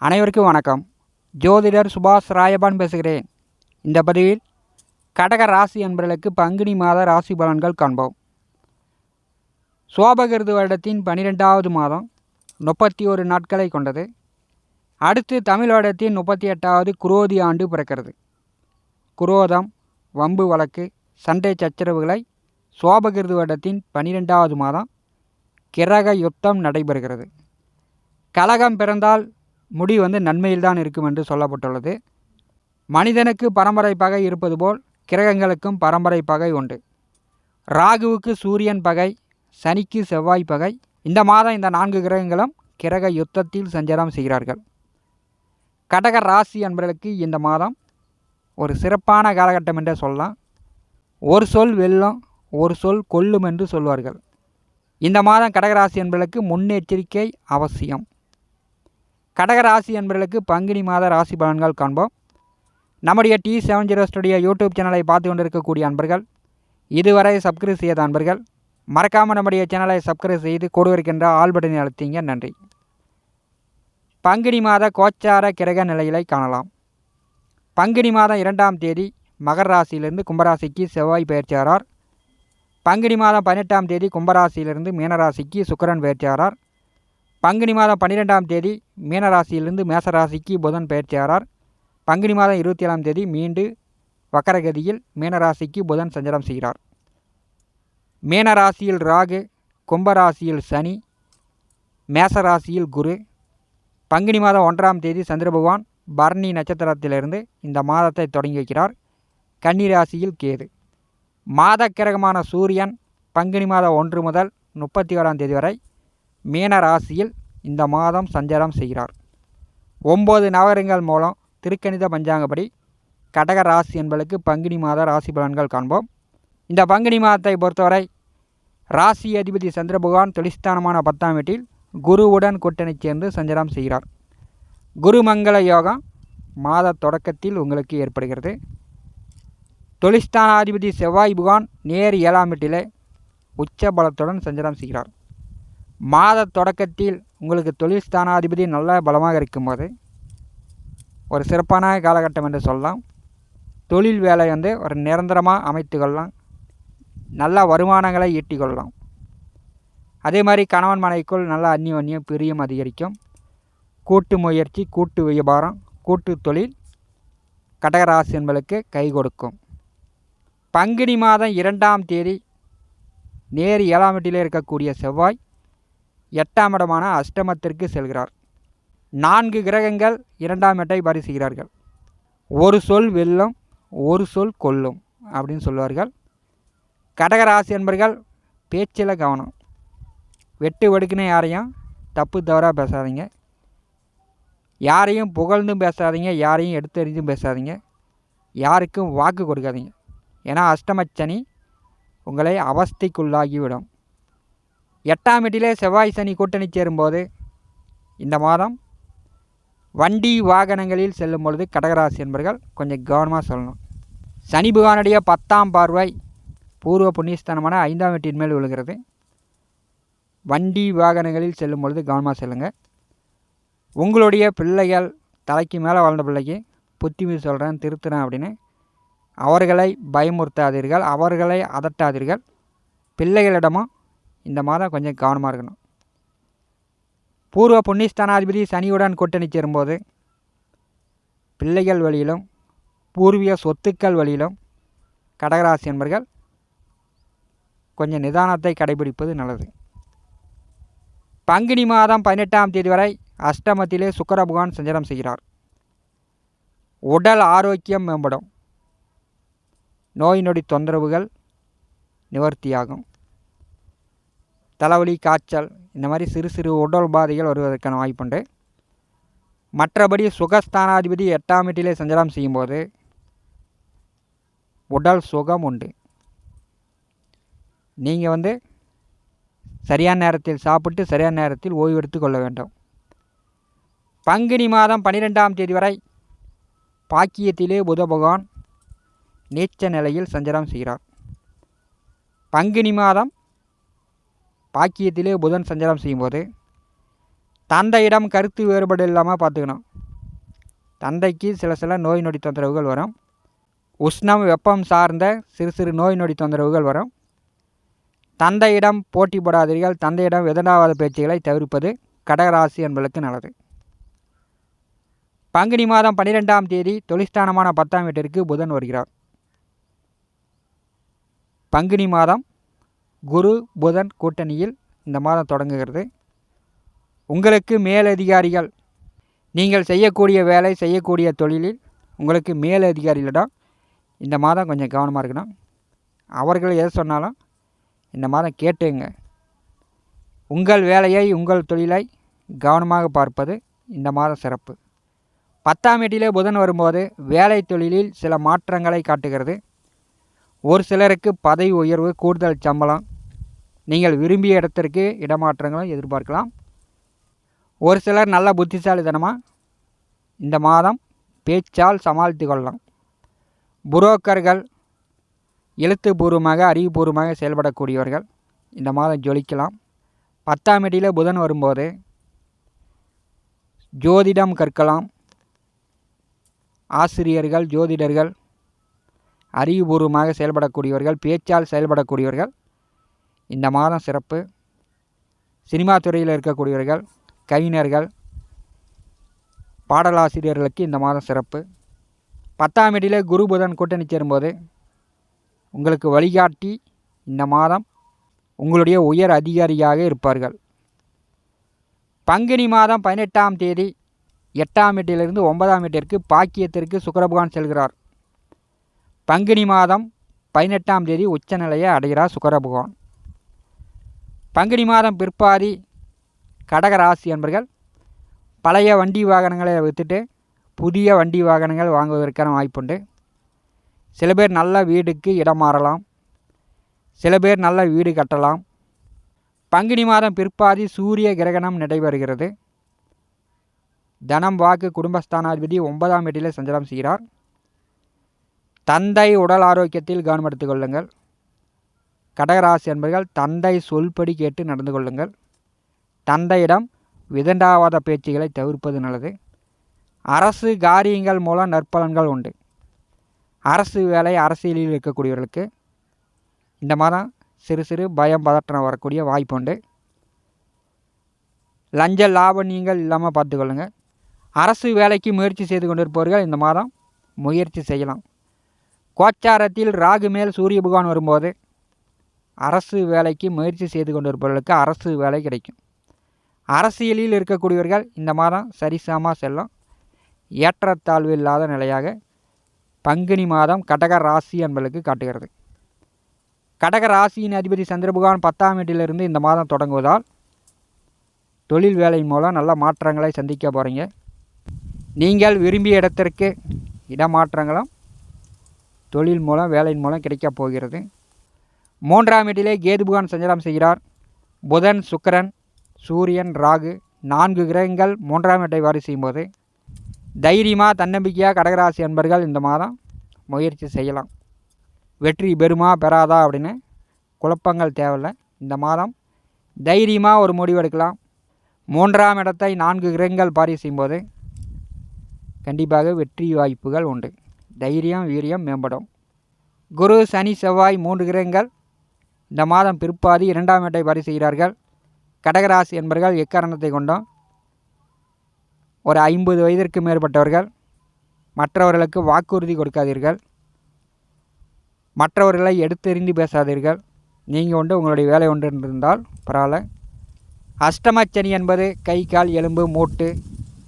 அனைவருக்கும் வணக்கம். ஜோதிடர் சுபாஷ் ராயபான் பேசுகிறேன். இந்த பதிவில் கடக ராசி என்பவர்களுக்கு பங்குனி மாத ராசி பலன்கள் காண்போம். சோபகிருது வருடத்தின் பனிரெண்டாவது மாதம் முப்பத்தி ஒரு நாட்களை கொண்டது. அடுத்து தமிழ் வருடத்தின் முப்பத்தி எட்டாவது குரோதி ஆண்டு பிறக்கிறது. குரோதம் வம்பு வழக்கு சண்டை சச்சரவுகளை சோபகிருது வருடத்தின் பனிரெண்டாவது மாதம் கிரக யுத்தம் நடைபெறுகிறது. கலகம் பிறந்தால் முடி வந்து நன்மையில்தான் இருக்கும் என்று சொல்லப்பட்டுள்ளது. மனிதனுக்கு பரம்பரை பகை இருப்பது போல் கிரகங்களுக்கும் பரம்பரை பகை உண்டு. ராகுவுக்கு சூரியன் பகை சனிக்கு செவ்வாய் பகை. இந்த மாதம் இந்த நான்கு கிரகங்களும் கிரக யுத்தத்தில் சஞ்சாரம் செய்கிறார்கள். கடக ராசி என்பவர்களுக்கு இந்த மாதம் ஒரு சிறப்பான காலகட்டம் என்றே சொல்லலாம். ஒரு சொல் வெல்லும் ஒரு சொல் கொல்லும் என்று சொல்வார்கள். இந்த மாதம் கடகராசி என்பவர்களுக்கு முன்னெச்சரிக்கை அவசியம். கடகராசி என்பவர்களுக்கு பங்குனி மாத ராசி பலன்கள் காண்போம். நம்முடைய T seven zero studio YouTube சேனலை பார்த்து கொண்டிருக்கக்கூடிய அன்பர்கள் இதுவரை சப்ஸ்கிரைப் செய்யாத அன்பர்கள் மறக்காமல் நம்முடைய சேனலை சப்ஸ்கிரைப் செய்து கொடு இருக்கின்ற ஆல் பட்டனை அழுத்திங்க நன்றி. பங்குனி மாத கோச்சார கிரக நிலைகளை காணலாம். பங்குனி மாதம் இரண்டாம் தேதி மகர ராசியிலிருந்து கும்பராசிக்கு செவ்வாய் பயிற்சியாரார் பங்குனி மாதம் பதினெட்டாம் தேதி கும்பராசியிலிருந்து மீனராசிக்கு சுக்கரன் பயிற்சியாரார் பங்குனி மாதம் பன்னிரெண்டாம் தேதி மீனராசியிலிருந்து மேசராசிக்கு புதன் பயிற்சியாரார் பங்குனி மாதம் இருபத்தி ஏழாம் தேதி மீண்டு வக்கரகதியில் மீனராசிக்கு புதன் சஞ்சாரம் செய்கிறார். மீனராசியில் ராகு கும்பராசியில் சனி மேசராசியில் குரு. பங்குனி மாதம் ஒன்றாம் தேதி சந்திர பகவான் பரணி நட்சத்திரத்திலிருந்து இந்த மாதத்தை தொடங்கி வைக்கிறார். கன்னிராசியில் கேது. மாத கிரகமான சூரியன் பங்குனி மாதம் ஒன்று முதல் முப்பத்தி ஓராம் தேதி வரை மீன ராசியில் இந்த மாதம் சஞ்சாரம் செய்கிறார். ஒம்பது நவரங்கள் மூலம் திருக்கணித பஞ்சாங்கப்படி கடக ராசி என்பதற்கு பங்குனி மாத ராசி பலன்கள் காண்போம். இந்த பங்குனி மாதத்தை பொறுத்தவரை ராசி அதிபதி சந்திர பகவான் தொழிஸ்தானமான பத்தாம் வீட்டில் குருவுடன் கூட்டணி சேர்ந்து சஞ்சாரம் செய்கிறார். குருமங்கள யோகம் மாத தொடக்கத்தில் உங்களுக்கு ஏற்படுகிறது. தொழிஸ்தானாதிபதி செவ்வாய் புகான் நேர் ஏழாம் வீட்டிலே உச்ச பலத்துடன் சஞ்சாரம் செய்கிறார். மாத தொடக்கத்தில் உங்களுக்கு தொழில் ஸ்தானாதிபதி நல்ல பலமாக இருக்கும்போது ஒரு சிறப்பான காலகட்டம் என்று சொல்லலாம். தொழில் வேலை வந்து ஒரு நிரந்தரமாக அமைத்து கொள்ளலாம். நல்ல வருமானங்களை ஈட்டிக்கொள்ளலாம் அதே மாதிரி கணவன் மனைவிக்குள் நல்ல அந்நியோன்யம் பிரியம் அதிகரிக்கும். கூட்டு முயற்சி கூட்டு வியாபாரம் கூட்டு தொழில் கடகராசி என்பதற்கு கை கொடுக்கும். பங்குனி மாதம் இரண்டாம் தேதி நேர் ஏழாம் வீட்டில் இருக்கக்கூடிய செவ்வாய் எட்டாம் இடமான அஷ்டமத்திற்கு செல்கிறார். நான்கு கிரகங்கள் இரண்டாம் இடத்தை பரிசுகிறார்கள் ஒரு சொல் வெல்லும் ஒரு சொல் கொல்லும் அப்படின்னு சொல்லுவார்கள் கடகராசி என்பர்கள் பேச்சில் கவனம். வெட்டு வெடுக்குன்னு யாரையும் தப்பு தவறாக பேசாதீங்க. யாரையும் புகழ்ந்தும் பேசாதீங்க யாரையும் எடுத்தறிஞ்சும் பேசாதீங்க. யாருக்கும் வாக்கு கொடுக்காதீங்க. ஏன்னா அஷ்டமச்சனி உங்களை அவஸ்தைக்குள்ளாகிவிடும். எட்டாம் வீட்டிலே செவ்வாய் சனி கூட்டணி சேரும்போது இந்த மாதம் வண்டி வாகனங்களில் செல்லும் பொழுது கடகராசி என்பர்கள் கொஞ்சம் கவனமாக சொல்லணும். சனி புகானுடைய பத்தாம் பார்வை பூர்வ புண்ணியஸ்தானமான ஐந்தாம் வீட்டின் மேல் விழுகிறது. வண்டி வாகனங்களில் செல்லும் பொழுது கவனமாக செல்லுங்கள் உங்களுடைய பிள்ளைகள் தலைக்கு மேலே வளர்ந்த பிள்ளைக்கு புத்திமி சொல்கிறேன் திருத்துறேன் அப்படின்னு அவர்களை பயமுறுத்தாதீர்கள் அவர்களை அதட்டாதீர்கள். பிள்ளைகளிடமும் இந்த மாதம் கொஞ்சம் கவனமாக இருக்கணும். பூர்வ புண்ணியஸ்தானாதிபதி சனியுடன் கூட்டணி சேரும்போது பிள்ளைகள் வழியிலும் பூர்வீக சொத்துக்கள் வழியிலும் கடகராசி என்பர்கள் கொஞ்சம் நிதானத்தை கடைபிடிப்பது நல்லது. பங்குனி மாதம் பதினெட்டாம் தேதி வரை அஷ்டமத்திலே சுக்கர பகவான் சஞ்சாரம் செய்கிறார். உடல் ஆரோக்கியம் மேம்படும். நோய் நொடி தொந்தரவுகள் நிவர்த்தியாகும். தலைவலி காய்ச்சல் இந்த மாதிரி சிறு சிறு உடல் பாதைகள் வருவதற்கான வாய்ப்புண்டு. மற்றபடி சுகஸ்தானாதிபதி எட்டாம் வீட்டிலே சஞ்சாரம் செய்யும்போது உடல் சுகம் உண்டு. நீங்கள் வந்து சரியான நேரத்தில் சாப்பிட்டு சரியான நேரத்தில் ஓய்வெடுத்து கொள்ள வேண்டும். பங்குனி மாதம் பன்னிரெண்டாம் தேதி வரை பாக்கியத்திலே புத பகவான் நீச்ச நிலையில் சஞ்சாரம் செய்கிறார். பங்குனி மாதம் பாக்கியத்திலே புதன் சஞ்சாரம் செய்யும்போது தந்தையிடம் கருத்து வேறுபாடு இல்லாமல் பார்த்துக்கணும். தந்தைக்கு சில சில நோய் நொடி தொந்தரவுகள் வரும். உஷ்ணம் வெப்பம் சார்ந்த சிறு சிறு நோய் நொடி தொந்தரவுகள் வரும். தந்தையிடம் போட்டி போடாதீர்கள். தந்தையிடம் விதண்டாவாத பேச்சுகளை தவிர்ப்பது கடகராசி என்பதற்கு நல்லது. பங்குனி மாதம் பன்னிரெண்டாம் தேதி தொழிற்ஸ்தானமான பத்தாம் வீட்டிற்கு புதன் வருகிறார். பங்குனி மாதம் குரு புதன் கூட்டணியில் இந்த மாதம் தொடங்குகிறது. உங்களுக்கு மேலதிகாரிகள் நீங்கள் செய்யக்கூடிய வேலை செய்யக்கூடிய தொழிலில் உங்களுக்கு மேலதிகாரிகளிடம் இந்த மாதம் கொஞ்சம் கவனமாக இருக்கணும். அவர்கள் எது சொன்னாலும் இந்த மாதம் கேட்டுங்க. உங்கள் வேலையை உங்கள் தொழிலை கவனமாக பார்ப்பது இந்த மாதம் சிறப்பு. பத்தாம் வீட்டிலே புதன் வரும்போது வேலை தொழிலில் சில மாற்றங்களை காட்டுகிறது. ஒரு சிலருக்கு பதவி உயர்வு கூடுதல் சம்பளம். நீங்கள் விரும்பிய இடத்திற்கு இடமாற்றங்களும் எதிர்பார்க்கலாம். ஒரு சிலர் நல்ல புத்திசாலித்தனமாக இந்த மாதம் பேச்சால் சமாளித்து கொள்ளலாம். புரோக்கர்கள் எழுத்துப்பூர்வமாக அறிவுபூர்வமாக செயல்படக்கூடியவர்கள். இந்த மாதம் ஜொலிக்கலாம். பத்தாம் வீட்டில் புதன் வரும்போது ஜோதிடம் கற்கலாம். ஆசிரியர்கள் ஜோதிடர்கள் அறிவுபூர்வமாக செயல்படக்கூடியவர்கள் பேச்சால் செயல்படக்கூடியவர்கள் இந்த மாதம் சிறப்பு. சினிமா துறையில் இருக்கக்கூடியவர்கள் கவிஞர்கள் பாடலாசிரியர்களுக்கு இந்த மாதம் சிறப்பு. பத்தாம் வீட்டில் குரு புதன் கூட்டணி சேரும்போது உங்களுக்கு வழிகாட்டி இந்த மாதம் உங்களுடைய உயர் அதிகாரியாக இருப்பார்கள். பங்குனி மாதம் பதினெட்டாம் தேதி எட்டாம் வீட்டிலிருந்து ஒன்பதாம் வீட்டிற்கு பாக்கியத்திற்கு சுக்கரபகவான் செல்கிறார். பங்குனி மாதம் பதினெட்டாம் தேதி உச்சநிலையை அடைகிறார் சுக்கரபகவான். பங்குனி மாதம் பிற்பாதி கடகராசி என்பர்கள் பழைய வண்டி வாகனங்களை விற்றுட்டு புதிய வண்டி வாகனங்கள் வாங்குவதற்கான வாய்ப்புண்டு. சில பேர் நல்ல வீடுக்கு இடம் மாறலாம். சில பேர் நல்ல வீடு கட்டலாம். பங்குனி மாதம் பிற்பாதி சூரிய கிரகணம் நடைபெறுகிறது. தனம் வாக்கு குடும்பஸ்தானாதிபதி ஒன்பதாம் வீட்டில் சஞ்சலம் செய்கிறார். தந்தை உடல் ஆரோக்கியத்தில் கவனம் கொள்ளுங்கள். கடகராசி என்பர்கள் தந்தை சொல்படி கேட்டு நடந்து கொள்ளுங்கள். தந்தையிடம் விதண்டாவாத பேச்சுகளை தவிர்ப்பது நல்லது. அரசு காரியங்கள் மூலம் நற்பலன்கள் உண்டு. அரசு வேலை அரசியலில் இருக்கக்கூடியவர்களுக்கு இந்த மாதம் சிறு சிறு பயம் பதற்றம் வரக்கூடிய வாய்ப்பு உண்டு. லஞ்ச லாபணியங்கள் இல்லாமல் பார்த்துக்கொள்ளுங்கள் அரசு வேலைக்கு முயற்சி செய்து கொண்டிருப்பவர்கள் இந்த மாதம் முயற்சி செய்யலாம். கோச்சாரத்தில் ராகு மேல் சூரிய பகவான் வரும்போது அரசு வேலைக்கு முயற்சி செய்து கொண்டிருப்பவர்களுக்கு அரசு வேலை கிடைக்கும். அரசியலில் இருக்கக்கூடியவர்கள் இந்த மாதம் சரிசமாக செல்லும். ஏற்றத்தாழ்வு இல்லாத நிலையாக பங்குனி மாதம் கடக ராசி என்பதற்கு காட்டுகிறது. கடக ராசியின் அதிபதி சந்திரபகவான் பத்தாம் வீட்டிலிருந்து இந்த மாதம் தொடங்குவதால் தொழில் வேலை மூலம் நல்ல மாற்றங்களை சந்திக்க போகிறீங்க நீங்கள் விரும்பிய இடத்திற்கு இடமாற்றங்களும் தொழில் மூலம் வேலையின் மூலம் கிடைக்கப் போகிறது. மூன்றாம் வீட்டிலே கேது பகவான் சஞ்சலம் செய்கிறார். புதன் சுக்கரன் சூரியன் ராகு நான்கு கிரகங்கள் மூன்றாம் வீட்டை வாரி செய்யும்போது தைரியமாக தன்னம்பிக்கையாக கடகராசி அன்பர்கள் இந்த மாதம் முயற்சி செய்யலாம். வெற்றி பெறுமா பெறாதா அப்படின்னு குழப்பங்கள் தேவையில்லை. இந்த மாதம் தைரியமாக ஒரு முடிவு எடுக்கலாம். மூன்றாம் இடத்தை நான்கு கிரகங்கள் பாரி செய்யும்போது கண்டிப்பாக வெற்றி வாய்ப்புகள் உண்டு. தைரியம் வீரியம் மேம்படும். குரு சனி செவ்வாய் மூன்று கிரகங்கள் இந்த மாதம் பிற்பாதி இரண்டாம் இடத்தை பாரி செய்கிறார்கள். கடகராசி என்பவர்கள் எக்காரணத்தை கொண்டோம் ஒரு ஐம்பது வயதிற்கு மேற்பட்டவர்கள் மற்றவர்களுக்கு வாக்குறுதி கொடுக்காதீர்கள். மற்றவர்களை எடுத்தெறிந்து பேசாதீர்கள். நீங்கள் ஒன்று உங்களுடைய வேலை ஒன்று இருந்தால் பரவாயில்ல. அஷ்டமச்சனி என்பது கை கால் எலும்பு மூட்டு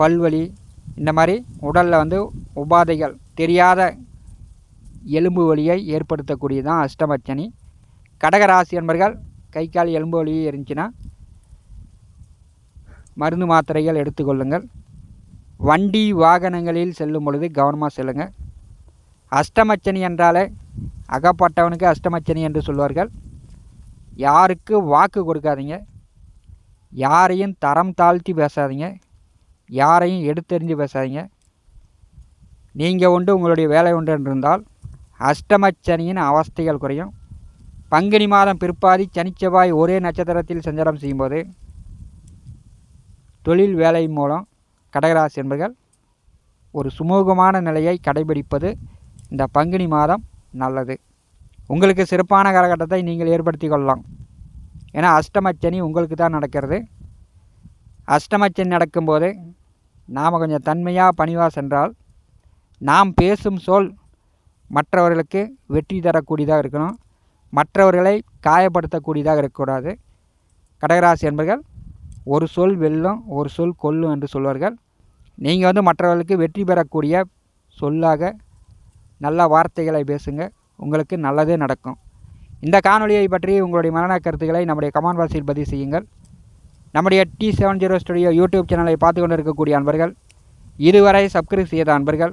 பல்வலி இந்த மாதிரி உடலில் வந்து உபாதைகள். தெரியாத எலும்பு வலியை ஏற்படுத்தக்கூடியதான் அஷ்டமச்சனி. கடகராசி என்பர்கள் கை கால் எலும்பு வலி இருந்துச்சுன்னா மருந்து மாத்திரைகள் எடுத்துக்கொள்ளுங்கள் வண்டி வாகனங்களில் செல்லும் பொழுது கவனமாக செல்லுங்கள் அஷ்டமச்சனி என்றாலே அகப்பட்டவனுக்கு அஷ்டமச்சனி என்று சொல்வார்கள். யாருக்கு வாக்கு கொடுக்காதீங்க. யாரையும் தரம் தாழ்த்தி பேசாதீங்க. யாரையும் எடுத்தெறிஞ்சு பேசாதீங்க. நீங்கள் உண்டு உங்களுடைய வேலை உண்டு என்றிருந்தால் அஷ்டமச்சனியின் அவஸ்தைகள் குறையும். பங்குனி மாதம் பிற்பாதி சனிச்செவ்வாய் ஒரே நட்சத்திரத்தில் சஞ்சாரம் செய்யும்போது தொழில் வேலை மூலம் கடகராசி என்பர்கள் ஒரு சுமூகமான நிலையை கடைபிடிப்பது இந்த பங்குனி மாதம் நல்லது. உங்களுக்கு சிறப்பான காலகட்டத்தை நீங்கள் ஏற்படுத்தி கொள்ளலாம். ஏன்னா அஷ்டமச்சனி உங்களுக்கு தான் நடக்கிறது. அஷ்டமச்சனி நடக்கும்போது நாம் கொஞ்சம் தன்மையாக பணிவாக சென்றால் நாம் பேசும் சொல் மற்றவர்களுக்கு வெற்றி தரக்கூடியதாக இருக்கணும். மற்றவர்களை காயப்படுத்தக்கூடியதாக இருக்கக்கூடாது. கடகராசி என்பர்கள் ஒரு சொல் வெல்லும் ஒரு சொல் கொல்லும் என்று சொல்வார்கள். நீங்கள் வந்து மற்றவர்களுக்கு வெற்றி பெறக்கூடிய சொல்லாக நல்ல வார்த்தைகளை பேசுங்க. உங்களுக்கு நல்லதே நடக்கும். இந்த காணொலியை பற்றி உங்களுடைய மரண கருத்துக்களை நம்முடைய கமான் பாக்ஸில் பதிவு செய்யுங்கள். நம்முடைய T seven zero studio YouTube சேனலை பார்த்து கொண்டு இருக்கக்கூடிய அன்பர்கள் இதுவரை சப்ஸ்கிரைப் செய்த அன்பர்கள்